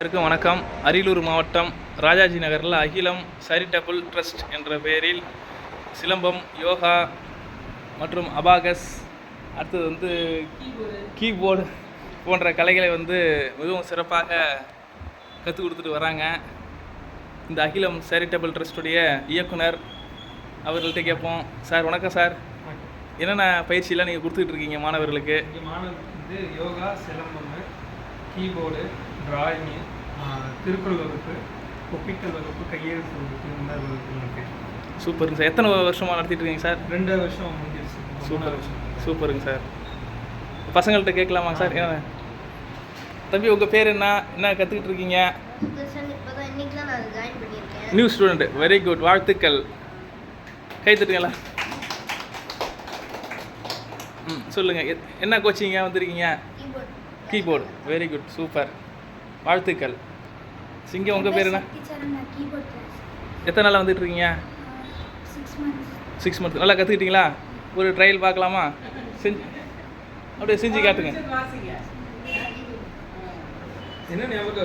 அனைவருக்கும் வணக்கம். அரியலூர் மாவட்டம் ராஜாஜி நகரில் அகிலம் சரிட்டபிள் ட்ரஸ்ட் என்ற பெயரில் சிலம்பம் யோகா மற்றும் அபாகஸ் அடுத்தது வந்து கீபோர்டு போன்ற கலைகளை வந்து மிகவும் சிறப்பாக கற்றுக் கொடுத்துட்டு வராங்க. இந்த அகிலம் சேரிட்டபிள் ட்ரஸ்ட்டுடைய இயக்குனர் அவர்கள்ட்ட கேட்போம். சார் வணக்கம் சார். என்னென்ன பயிற்சியெல்லாம் நீங்கள் கொடுத்துட்டு இருக்கீங்க மாணவர்களுக்கு? மாணவர்களுக்கு வந்து yoga silambam keyboard drawing Thirukkural வகுப்பு ஒப்பிக்கல் வகுப்பு கையெழுத்து வகுப்பு இந்த மாதிரி வகுப்புகள் இருக்கு. சூப்பருங்க சார். எத்தனை வருஷமாக நடத்திட்டு இருக்கீங்க சார்? ரெண்டு வருஷம் முடிஞ்சிருச்சு. சூப்பர். சூப்பருங்க சார். பசங்கள்கிட்ட கேட்கலாமா சார்? என்ன? தம்பி உங்கள் பேர் என்ன? என்ன கற்றுக்கிட்டு இருக்கீங்க? கிருஷ்ணன் இப்போதான் இன்னைக்கு தான் நான் ஜாயின் பண்ணியிருக்கேன். நியூ ஸ்டூடெண்ட் வெரி குட் வாழ்த்துக்கள். கை தட்டுங்களா? ம் சொல்லுங்கள் என்ன கோச்சிங்க வந்திருக்கீங்க? Keyboard keyboard very good super. வாழ்த்துக்கள். சிங்கம் உங்கள் பேர் என்ன? எத்தனை நாளாக வந்துட்டு இருக்கீங்க சிக்ஸ் மந்த்ஸ் நல்லா கற்றுக்கிட்டீங்களா ஒரு ட்ரையல் பார்க்கலாமா? செஞ்சு அப்படியே செஞ்சு காட்டுங்க. என்ன ஞாபகம்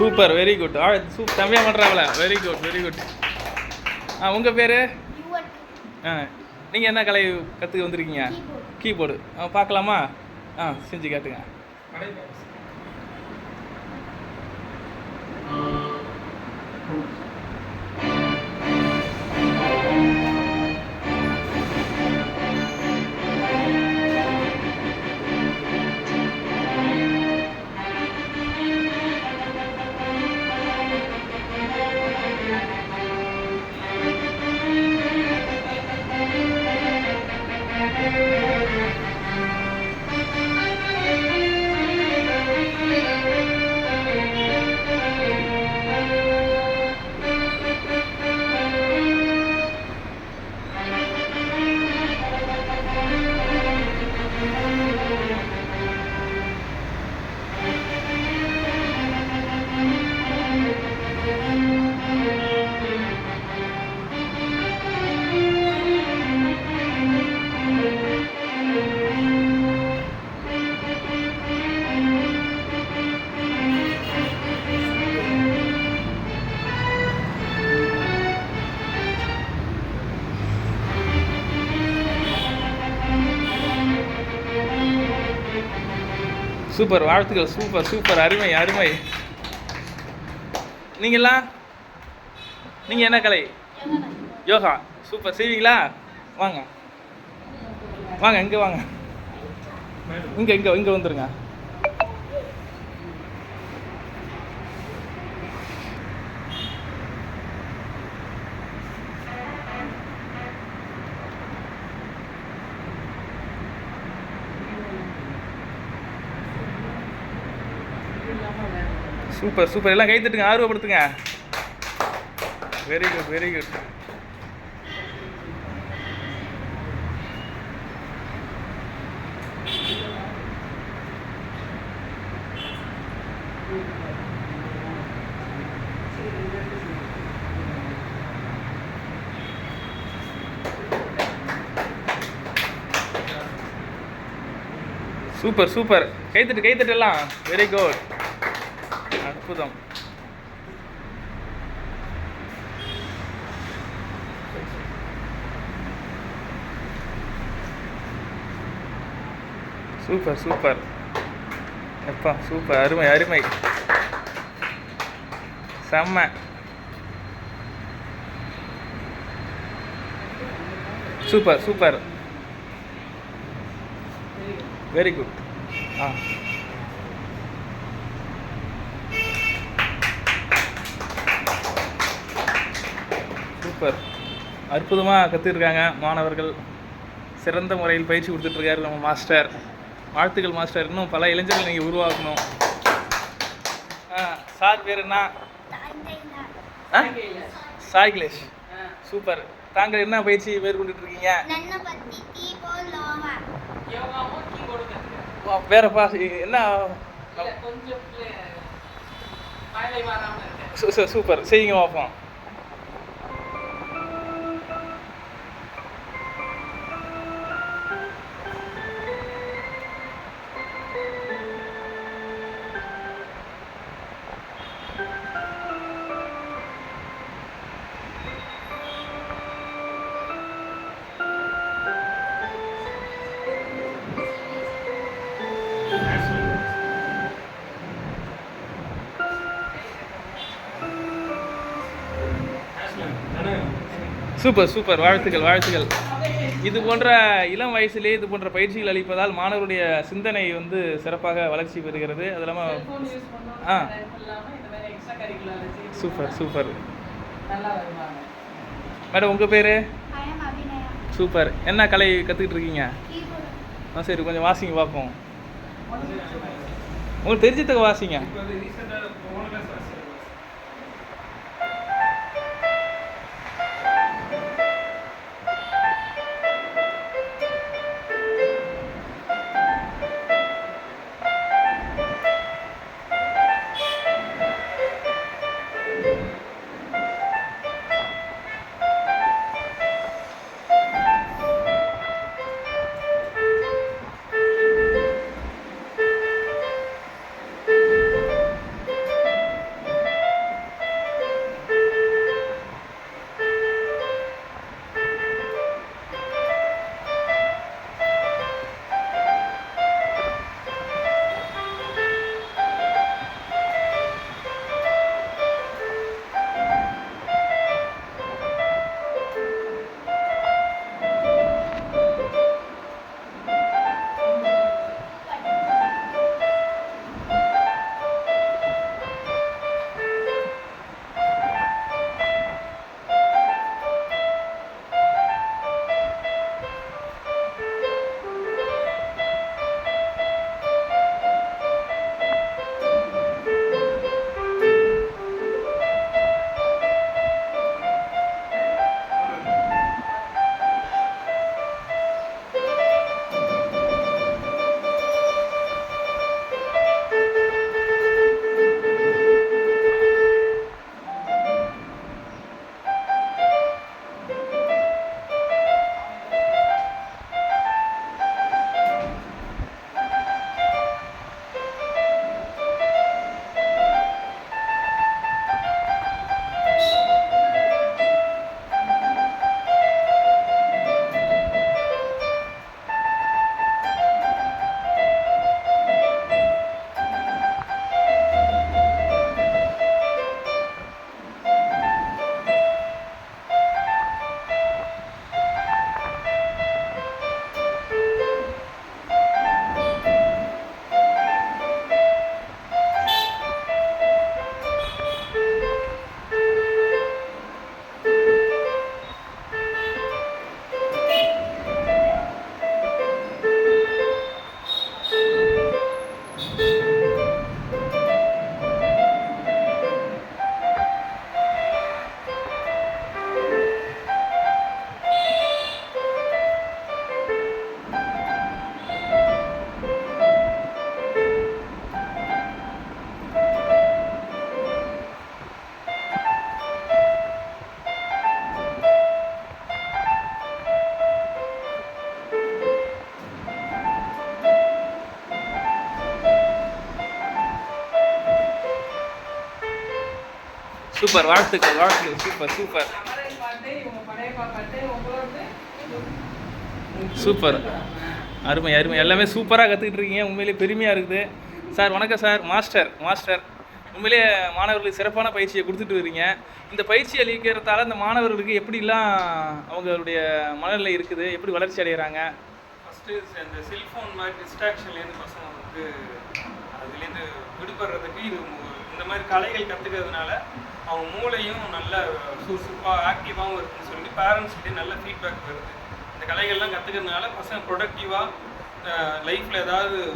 சூப்பர் வெரி குட் ஆ சூப் தம்பியாக பண்ணுறாங்களா வெரி குட் வெரி குட் ஆ உங்கள் பேர்? ஆ நீங்கள் என்ன கலை கற்றுக்க வந்திருக்கீங்க? கீபோர்டு ஆ பார்க்கலாமா? ஆ செஞ்சு காட்டுங்க. சூப்பர் வாழ்த்துக்கள் சூப்பர் சூப்பர் அருமை அருமை. நீங்களாம் நீங்கள் என்ன கலை? யோகா. சூப்பர் செய்வீங்களா? வாங்க. வாங்க இங்கே வாங்க. இங்கே இங்கே இங்கே வந்துருங்க. சூப்பர் சூப்பர் எல்லாம் கைத்தட்டுங்க ஆர்வப்படுத்துங்க. Very good very good super super கைத்தட்டு கைத்தட்டு எல்லாம். வெரி குட் அற்புதம். Super super. எப்பா சூப்பர் அருமை அருமை. செம்ம. Super super. வெரி குட் ஆ. சூப்பர். அற்புதமாக கற்றுருக்காங்க மாணவர்கள். சிறந்த முறையில் பயிற்சி கொடுத்துட்ருக்காரு நம்ம மாஸ்டர். வாழ்த்துக்கள் மாஸ்டர். இன்னும் பல இளைஞர்கள் நீங்கள் உருவாக்கணும் சார் பேர் என்ன? சாய்கிலேஷ் சூப்பர். தாங்கள் என்ன பயிற்சி மேற்கொண்டுட்ருக்கீங்க? வேறப்பா என்ன? சூப்பர். செய்யுங்க பார்ப்போம். Super super. வாழ்த்துக்கள் வாழ்த்துக்கள். இது போன்ற இளம் வயசிலே இது போன்ற பயிற்சிகள் அளிப்பதால் மாணவருடைய சிந்தனை வந்து சிறப்பாக வளர்ச்சி பெறுகிறது. அது இல்லாமல் ஆ. Super super. மேடம் உங்கள் பேர்? சூப்பர். என்ன கலை கற்றுக்கிட்டு இருக்கீங்க? ஆ சரி கொஞ்சம் வாசிங்க பார்ப்போம். உங்களுக்கு தெரிஞ்சதுக்கு வாசிங்க. சூப்பர் வாழ்த்துக்கள் வாழ்த்துக்கள். சூப்பர் சூப்பர் சூப்பர் அருமை அருமை. எல்லாமே சூப்பராக கற்றுக்கிட்டு இருக்கீங்க உண்மையிலே பெருமையாக இருக்குது. சார் வணக்கம் சார் மாஸ்டர் மாஸ்டர் உண்மையிலேயே மாணவர்களுக்கு சிறப்பான பயிற்சியை கொடுத்துட்டு வரீங்க இந்த பயிற்சி அளிக்கிறதால இந்த மாணவர்களுக்கு எப்படிலாம் அவங்களுடைய மனநிலை இருக்குது? எப்படி வளர்ச்சி அடைகிறாங்க? ஃபஸ்ட்டு இந்த செல்ஃபோன் மாதிரி டிஸ்ட்ராக்ஷன்லேருந்து பசங்க வந்து அதுலேருந்து விடுபடுறதுக்கு இது இந்த மாதிரி கலைகள் கற்றுக்கிறதுனால அவங்க மூளையும் நல்ல சுறுசுறுப்பாக ஆக்டிவாகவும் இருக்குன்னு சொல்லி பேரண்ட்ஸ்கிட்டே நல்ல ஃபீட்பேக் வருது. இந்த கலைகள்லாம் கற்றுக்கிறதுனால பசங்க ப்ரொடக்டிவாக லைஃப்பில் ஏதாவது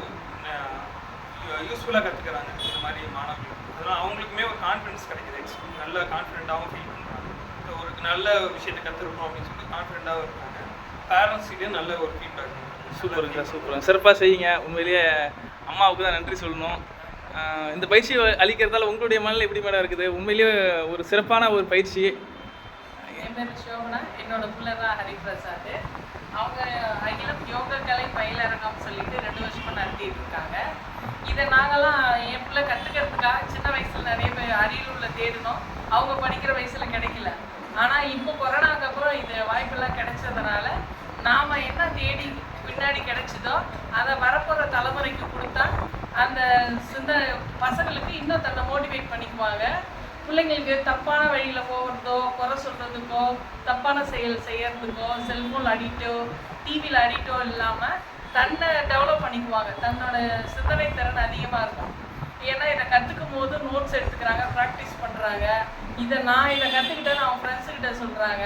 யூஸ்ஃபுல்லாக கற்றுக்குறாங்க இந்த மாதிரி மாணவர்கள். அதனால் அவங்களுக்குமே ஒரு கான்ஃபிடன்ஸ் கிடைக்குது. Ex- நல்ல கான்ஃபிடென்ட்டாகவும் ஃபீல் பண்ணுறாங்க ஒரு நல்ல விஷயத்தை கற்றுருக்கோம் அப்படின்னு சொல்லி கான்ஃபிடென்ட்டாகவும் இருக்காங்க. பேரண்ட்ஸ்கிட்டே நல்ல ஒரு ஃபீட்பேக் சூப்பருங்க சூப்பருங்க. சிறப்பாக செய்யுங்க. உண்மையிலேயே அம்மாவுக்கு தான் நன்றி சொல்லணும். இந்த பயிற்சி அளிக்கிறதால உங்களுடைய மனநிலை எப்படி மேடம் இருக்குது? உண்மையிலேயே ஒரு சிறப்பான ஒரு பயிற்சி. என் பேர் சோபனா என்னோட பிள்ளை தான் ஹரிபிரசாத். அவங்க அகிலம் யோகா கலை பயிலரங்கம் சொல்லிட்டு ரெண்டு வருஷமா நடத்திட்டு இருக்காங்க. இதை நாங்கெல்லாம் என் பிள்ளை கற்றுக்கிறதுக்காக சின்ன வயசுல நிறைய பேர் அரியலூர்ல தேடினோம். அவங்க படிக்கிற வயசுல கிடைக்கல. ஆனா இப்போ கொரோனாக்கு அப்புறம் இது வாய்ப்பெல்லாம் கிடைச்சதுனால நாம என்ன தேடி பின்னாடி கிடைச்சதோ அதை வரப்போற தலைமுறைக்கு அந்த சிந்த பசங்களுக்கு இன்னும் தன்னை மோட்டிவேட் பண்ணிக்குவாங்க. பிள்ளைங்களுக்கு தப்பான வழியில் போகிறதோ குறை சொல்கிறதுக்கோ தப்பான செயல் செய்யறதுக்கோ செல்ஃபோன் அடிக்டோ டிவியில் அடிக்டோ இல்லாமல் தன்னை டெவலப் பண்ணிக்குவாங்க. தன்னோட சிந்தனை திறன் அதிகமாக இருக்கும். ஏன்னா இதை கற்றுக்கும் போது நோட்ஸ் எடுத்துக்கிறாங்க ப்ராக்டிஸ் பண்ணுறாங்க இதை நான் இதை கற்றுக்கிட்டேன்னு அவங்க ஃப்ரெண்ட்ஸுக்கிட்ட சொல்கிறாங்க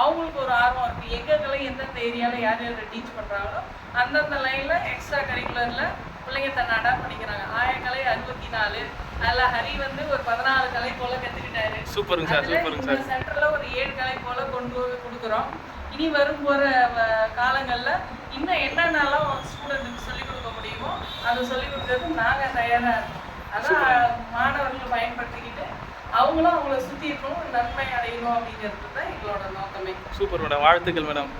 அவங்களுக்கு ஒரு ஆர்வம் இருக்குது எங்கெங்கெல்லாம் எந்தெந்த ஏரியாவில் யார் யார் டீச் பண்ணுறாங்களோ அந்தந்த லைனில் எக்ஸ்ட்ரா கரிக்குலரில் பிள்ளைங்க தன்னை அடாப்ட் பண்ணிக்கிறாங்க. ஆயக்கலை அறுபத்தி நாலு அதில் ஹரி வந்து ஒரு பதினாலு கலை போல கற்றுக்கிட்டாரு சூப்பருங்க சார் சூப்பருங்க சார். சென்டர்ல ஒரு ஏழு கலை போல கொண்டு போய் கொடுக்குறோம். இனி வரும் போற வ- காலங்கள்ல இன்னும் என்னென்னலாம் ஸ்டூடெண்ட்டுக்கு சொல்லிக் கொடுக்க முடியுமோ அதை சொல்லிக் கொடுக்கறதுக்கு நாங்க தயாரா இருக்கோம். அதான் மாணவர்கள் பயன்படுத்திக்கிட்டு அவங்களும் அவங்கள சுத்தி இருக்கணும் நன்மை அடையணும் அப்படிங்கிறது தான் எங்களோட நோக்கமே. Super madam. வாழ்த்துக்கள் மேடம்.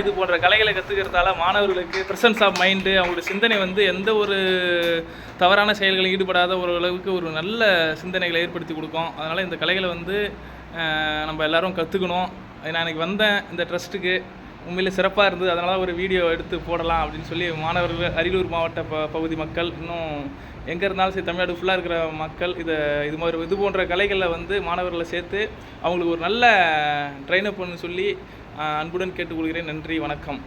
இது போன்ற கலைகளை கற்றுக்கிறதால மாணவர்களுக்கு ப்ரெசன்ஸ் ஆஃப் மைண்டு அவங்களுடைய சிந்தனை வந்து எந்த ஒரு தவறான செயல்களில் ஈடுபடாத ஒரு அளவுக்கு ஒரு நல்ல சிந்தனைகளை ஏற்படுத்தி கொடுக்கும். அதனால் இந்த கலைகளை வந்து நம்ம எல்லாரும் கற்றுக்கணும் நான் இன்னைக்கு வந்தேன். இந்த ட்ரஸ்ட்டுக்கு உண்மையிலே சிறப்பாக இருந்தது. அதனால் ஒரு வீடியோ எடுத்து போடலாம் அப்படின்னு சொல்லி மாணவர்கள் அரியலூர் மாவட்ட ப பகுதி மக்கள் இன்னும் எங்கே இருந்தாலும் சரி தமிழ்நாடு ஃபுல்லாக இருக்கிற மக்கள் இதை இது மாதிரி இது போன்ற கலைகளில் வந்து மாணவர்களை சேர்த்து அவங்களுக்கு ஒரு நல்ல ட்ரைனப் பண்ண சொல்லி அன்புடன் கேட்டுக்கொள்கிறேன். நன்றி வணக்கம்.